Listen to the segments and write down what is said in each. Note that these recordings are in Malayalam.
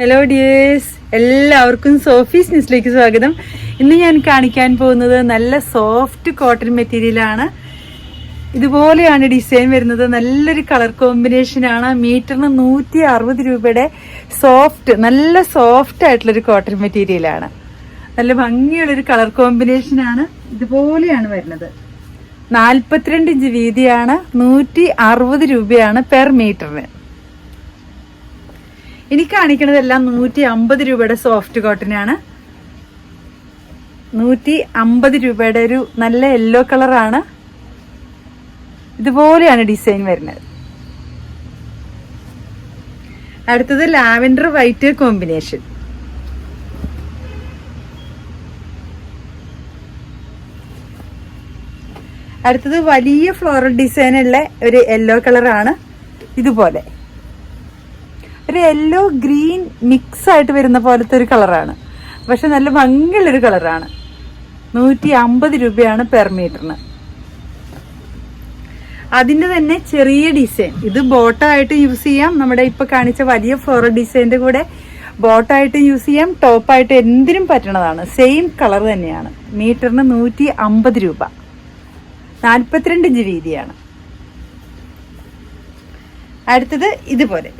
ഹലോ ഡിയേഴ്സ് എല്ലാവർക്കും സോഫീസ് ന്യൂസിലേക്ക് സ്വാഗതം. ഇന്ന് ഞാൻ കാണിക്കാൻ പോകുന്നത് നല്ല സോഫ്റ്റ് കോട്ടൺ മെറ്റീരിയലാണ് ഇതുപോലെയാണ് ഡിസൈൻ വരുന്നത്. നല്ലൊരു കളർ കോമ്പിനേഷൻ ആണ്. മീറ്ററിന് നൂറ്റി അറുപത് രൂപയുടെ സോഫ്റ്റ് നല്ല സോഫ്റ്റ് ആയിട്ടുള്ളൊരു കോട്ടൺ മെറ്റീരിയലാണ് നല്ല ഭംഗിയുള്ളൊരു കളർ കോമ്പിനേഷൻ ആണ്. ഇതുപോലെയാണ് വരുന്നത്. നാൽപ്പത്തിരണ്ട് ഇഞ്ച് വീതിയാണ്. നൂറ്റി അറുപത് രൂപയാണ് പെർ മീറ്ററിന് ഇനി കാണിക്കുന്നതെല്ലാം നൂറ്റി അമ്പത് രൂപയുടെ സോഫ്റ്റ് കോട്ടനാണ് നൂറ്റി അമ്പത് രൂപയുടെ ഒരു നല്ല യെല്ലോ കളറാണ് ഇതുപോലെയാണ് ഡിസൈൻ വരുന്നത്. അടുത്തത് ലാവൻഡർ വൈറ്റ് കോമ്പിനേഷൻ അടുത്തത് വലിയ ഫ്ലോറൽ ഡിസൈനുള്ള ഒരു യെല്ലോ കളറാണ് ഇതുപോലെ. ഒരു യെല്ലോ ഗ്രീൻ മിക്സ് ആയിട്ട് വരുന്ന പോലത്തെ ഒരു കളറാണ് പക്ഷെ നല്ല ഭംഗിയുള്ളൊരു കളറാണ് നൂറ്റി അമ്പത് രൂപയാണ് പെർ മീറ്ററിന് അതിന്റെ തന്നെ ചെറിയ ഡിസൈൻ ഇത് ബോട്ടായിട്ട് യൂസ് ചെയ്യാം. നമ്മുടെ ഇപ്പൊ കാണിച്ച വലിയ ഫ്ലോറൽ ഡിസൈന്റെ കൂടെ ബോട്ടായിട്ട് യൂസ് ചെയ്യാം. ടോപ്പായിട്ട് എന്തിനും പറ്റണതാണ്. സെയിം കളർ തന്നെയാണ്. മീറ്ററിന് നൂറ്റി അമ്പത് രൂപ. നാൽപ്പത്തിരണ്ട് ഇഞ്ച് വീതിയാണ്. അടുത്തത് ഇതുപോലെ.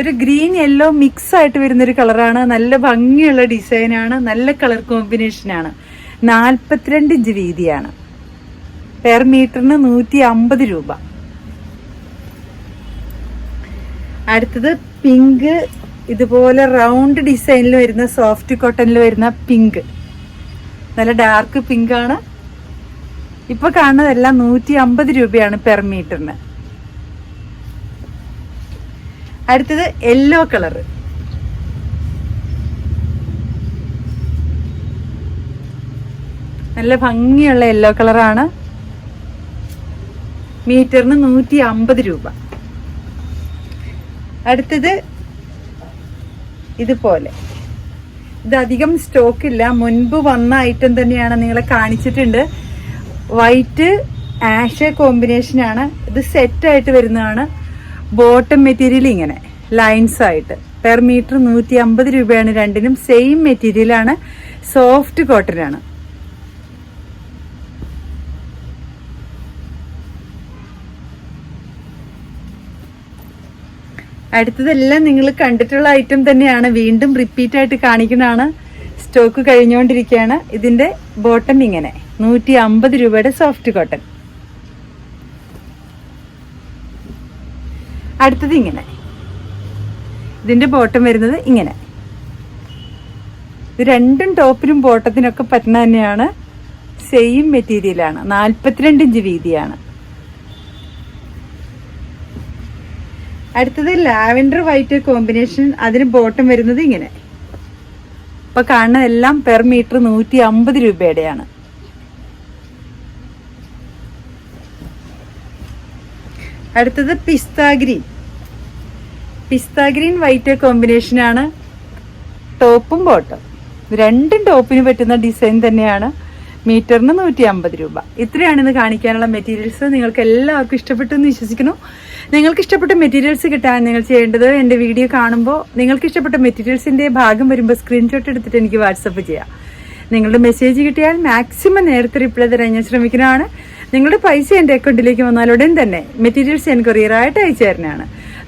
ഒരു ഗ്രീൻ യെല്ലോ മിക്സ് ആയിട്ട് വരുന്ന ഒരു കളറാണ്. നല്ല ഭംഗിയുള്ള ഡിസൈനാണ് നല്ല കളർ കോമ്പിനേഷനാണ് നാൽപ്പത്തിരണ്ട് ഇഞ്ച് വീതിയാണ്. പെർ മീറ്ററിന് നൂറ്റി അമ്പത് രൂപ. അടുത്തത് പിങ്ക് ഇതുപോലെ റൗണ്ട് ഡിസൈനിൽ വരുന്ന സോഫ്റ്റ് കോട്ടണിൽ വരുന്ന പിങ്ക് നല്ല ഡാർക്ക് പിങ്ക് ആണ്. ഇപ്പൊ കാണുന്നതെല്ലാം നൂറ്റി അമ്പത് രൂപയാണ് പെർ മീറ്ററിന് അടുത്തത് യെല്ലോ കളർ നല്ല ഭംഗിയുള്ള യെല്ലോ കളറാണ് മീറ്ററിന് നൂറ്റി അമ്പത് രൂപ. അടുത്തത് ഇതുപോലെ. ഇതധികം അധികം സ്റ്റോക്ക് ഇല്ല. മുൻപ് വന്ന ഐറ്റം തന്നെയാണ് നിങ്ങളെ കാണിച്ചിട്ടുണ്ട്. വൈറ്റ് ആഷ് കോമ്പിനേഷനാണ് ഇത് സെറ്റായിട്ട് വരുന്നതാണ്. ബോട്ടം മെറ്റീരിയൽ ഇങ്ങനെ. ലൈൻസ് ആയിട്ട്. പെർ മീറ്റർ നൂറ്റി അമ്പത് രൂപയാണ് രണ്ടിനും സെയിം മെറ്റീരിയൽ ആണ്. സോഫ്റ്റ് കോട്ടൺ ആണ്. അടുത്തതെല്ലാം നിങ്ങൾ കണ്ടിട്ടുള്ള ഐറ്റം തന്നെയാണ്. വീണ്ടും റിപ്പീറ്റ് ആയിട്ട് കാണിക്കുന്നതാണ്. സ്റ്റോക്ക് കഴിഞ്ഞുകൊണ്ടിരിക്കുകയാണ് ഇതിന്റെ ബോട്ടം ഇങ്ങനെ. നൂറ്റി അമ്പത് രൂപയുടെ സോഫ്റ്റ് കോട്ടൺ അടുത്തത് ഇങ്ങനെ. ഇതിന്റെ ബോട്ടം വരുന്നത് ഇങ്ങനെ. ഇത് രണ്ടും ടോപ്പിനും ബോട്ടത്തിനൊക്കെ പറ്റുന്ന തന്നെയാണ്. സെയിം മെറ്റീരിയലാണ് നാൽപ്പത്തിരണ്ട് ഇഞ്ച് വീതിയാണ്. അടുത്തത് ലാവൻഡർ വൈറ്റ് കോമ്പിനേഷൻ അതിന് ബോട്ടം വരുന്നത് ഇങ്ങനെ. ഇപ്പൊ കാണുന്ന എല്ലാം പെർ മീറ്റർ നൂറ്റി അമ്പത് രൂപയുടെയാണ്. അടുത്തത് pista green pista green white combination ആണ്. ടോപ്പും ബോട്ടും. രണ്ടും ടോപ്പിന് പറ്റുന്ന ഡിസൈൻ തന്നെയാണ്. മീറ്ററിന് നൂറ്റി അമ്പത് രൂപ. ഇത്രയാണ് ഇന്ന് കാണിക്കാനുള്ള മെറ്റീരിയൽസ് നിങ്ങൾക്ക് എല്ലാവർക്കും ഇഷ്ടപ്പെട്ടു എന്ന് വിശ്വസിക്കുന്നു. നിങ്ങൾക്ക് ഇഷ്ടപ്പെട്ട മെറ്റീരിയൽസ് കിട്ടാൻ നിങ്ങൾ ചെയ്യേണ്ടത് എന്റെ വീഡിയോ കാണുമ്പോൾ നിങ്ങൾക്ക് ഇഷ്ടപ്പെട്ട മെറ്റീരിയൽസിന്റെ ഭാഗം വരുമ്പോൾ സ്ക്രീൻഷോട്ട് എടുത്തിട്ട് എനിക്ക് വാട്സപ്പ് ചെയ്യാം. നിങ്ങളുടെ മെസ്സേജ് കിട്ടിയാൽ മാക്സിമം നേരത്തെ റിപ്ലൈ തരാൻ ഞാൻ ശ്രമിക്കുന്നതാണ്. നിങ്ങളുടെ പൈസ എന്റെ അക്കൗണ്ടിലേക്ക് വന്നാൽ ഉടൻ തന്നെ മെറ്റീരിയൽസ് ഞാൻ കൊറിയറായിട്ട് അയച്ചു തരുന്നതാണ്